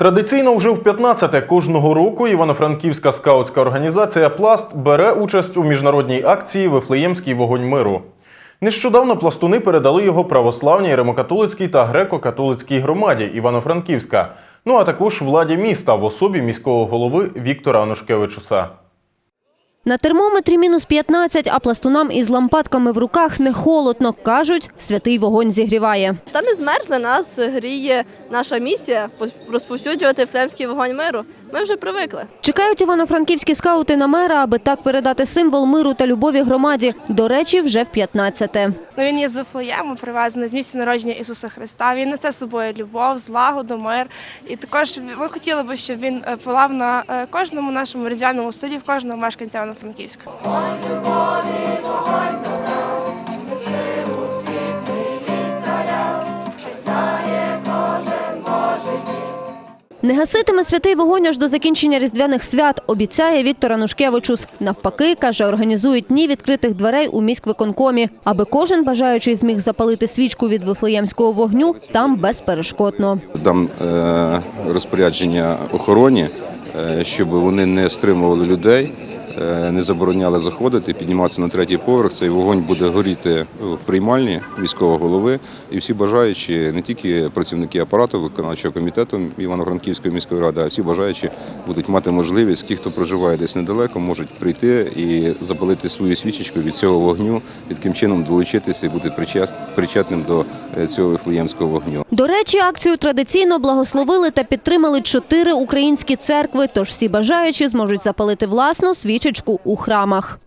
Традиційно вже в 15-те кожного року Івано-Франківська скаутська організація Пласт бере участь у міжнародній акції Вифлеємський вогонь миру. Нещодавно пластуни передали його православній римокатолицькій та греко-католицькій громаді Івано-Франківська, ну а також владі міста в особі міського голови Віктора Анушкевичуса. На термометрі мінус 15, а пластунам із лампадками в руках не холодно. Кажуть, святий вогонь зігріває. Та не змерзли нас, гріє наша місія розповсюджувати флемський вогонь миру. Ми вже привикли. Чекають івано-франківські скаути на мера, аби так передати символ миру та любові громаді. До речі, вже в 15-те. Ну, він є з Вифлеєму, привезений з місця народження Ісуса Христа. Він несе з собою любов, злагоду, мир. І також ми хотіли би, щоб він е, палав на е, кожному нашому різдвяному столі, в кожного мешканця Івано-Франківська. Не гаситиме святий вогонь аж до закінчення різдвяних свят, обіцяє Віктор Анушкевичус. Навпаки, каже, організують дні відкритих дверей у міськвиконкомі, аби кожен бажаючий зміг запалити свічку від вифлеємського вогню там безперешкодно. дам е, розпорядження охороні, е, щоб вони не стримували людей, не забороняли заходити, підніматися на третій поверх. Цей вогонь буде горіти в приймальні міського голови. І всі бажаючі, не тільки працівники апарату виконавчого комітету Івано-Франківської міської ради, а всі бажаючі будуть мати можливість, ті, хто проживає десь недалеко, можуть прийти і запалити свою свічечку від цього вогню, і таким чином долучитися і бути причетним до е, цього вифлеємського вогню. До речі, акцію традиційно благословили та підтримали чотири українські церкви, тож всі бажаючі зможуть запалити власну свічечку у храмах.